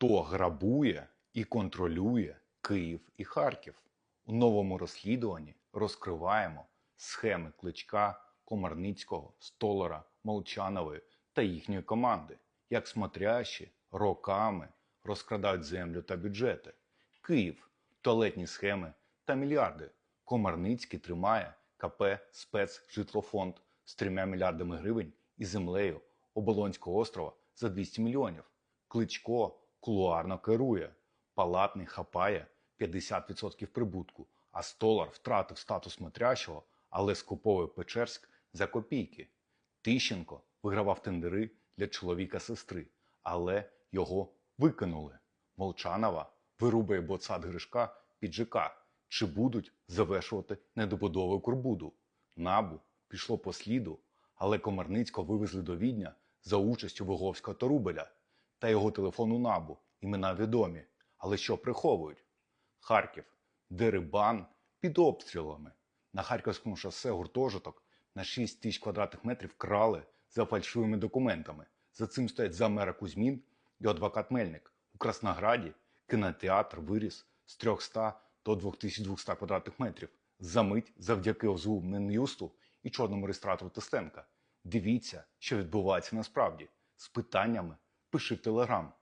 Хто грабує і контролює Київ і Харків? У новому розслідуванні розкриваємо схеми Кличка, Комарницького, Столара, Молчанової та їхньої команди, як смотрящі роками розкрадають землю та бюджети. Київ, туалетні схеми та мільярди. Комарницький тримає КП «Спецжитлофонд» з 3 мільярдами гривень і землею Оболонського острова за 200 мільйонів. Кличко кулуарно керує, палатний хапає 50% прибутку, а Столар втратив статус смотрящого, але скуповує Печерськ за копійки. Тищенко вигравав тендери для чоловіка сестри, але його викинули. Молчанова вирубає боцат Гришка під ЖК. Чи будуть завершувати недобудову Курбуду? Набу пішло по сліду, але Комарницького вивезли до Відня за участю Виговського та Рубеля та його телефону Набу. Імена відомі. Але що приховують? Харків, Дерибан під обстрілами. На Харківському шосе гуртожиток на 6 тисяч квадратних метрів крали за фальшивими документами. За цим стоять замера Кузьмін і адвокат Мельник. У Краснограді кінотеатр виріс з 300 до 2200 квадратних метрів. Замить завдяки ОЗУ Мін'юсту і чорному реєстратору Тестенка. Дивіться, що відбувається насправді. З питаннями пиши Телеграм.